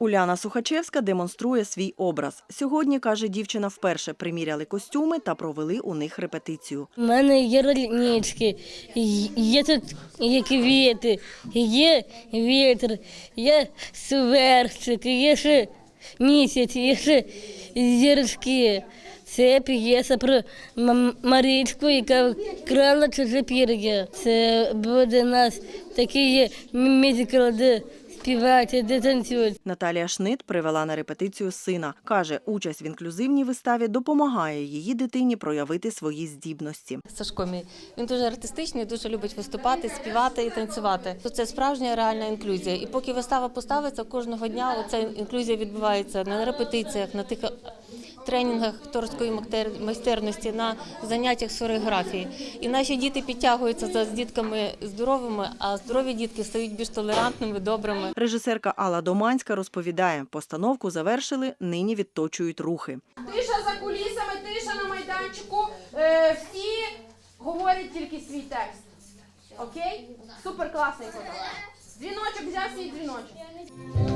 Уляна Сухачевська демонструє свій образ. Сьогодні, каже дівчина, вперше приміряли костюми та провели у них репетицію. У мене є ролнички, є тут є квіти, є вітер, є сверчик, є ще місяць, є ще зірочки. Це п'єса про Марічку, яка вкрала чуже пір'я. Це буде у нас такий мюзикл, де співають, де танцюють. Наталія Шнит привела на репетицію сина. Каже, участь в інклюзивній виставі допомагає її дитині проявити свої здібності. Сашко мій. Він дуже артистичний, дуже любить виступати, співати і танцювати. То Це справжня реальна інклюзія. І поки вистава поставиться, кожного дня оця інклюзія відбувається на репетиціях, на тих тренінгах акторської майстерності, на заняттях з хореографії. І наші діти підтягуються за з дітками здоровими, а здорові дітки стають більш толерантними, добрими. Режисерка Алла Доманська розповідає, постановку завершили, нині відточують рухи. Тиша за кулісами, тиша на майданчику. Е, всі говорять тільки свій текст. Окей? Супер класний. Дзвіночок взяв свій дзвіночок.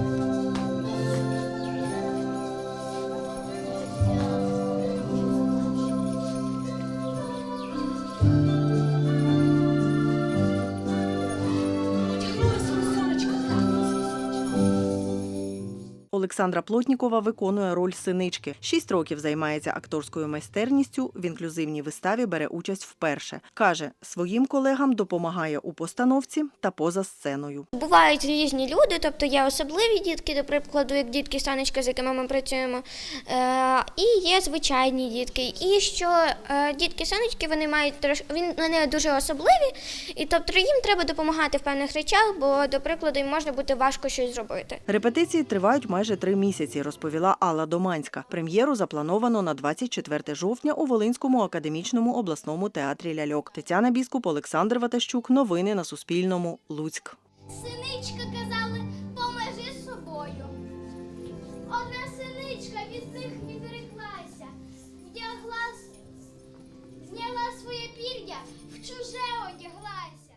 Олександра Плотнікова виконує роль синички. Шість років займається акторською майстерністю. В інклюзивній виставі бере участь вперше. Каже, своїм колегам допомагає у постановці та поза сценою. Бувають різні люди, тобто є особливі дітки, до прикладу, як дітки Санечка, з якими ми працюємо, е, і є звичайні дітки. І що е, дітки Санечки вони мають трош... вони дуже особливі, і тобто їм треба допомагати в певних речах, бо, до прикладу, їм може бути важко щось зробити. Репетиції тривають майже три місяці, розповіла Алла Доманська. Прем'єру заплановано на 24 жовтня у Волинському академічному обласному театрі Ляльок. Тетяна Біскуп, Олександр Ватащук. Новини на Суспільному. Луцьк. Синичка казали, помежи з собою. Одна синичка від них відреклася, вдягла, зняла своє пір'я, в чуже одяглася.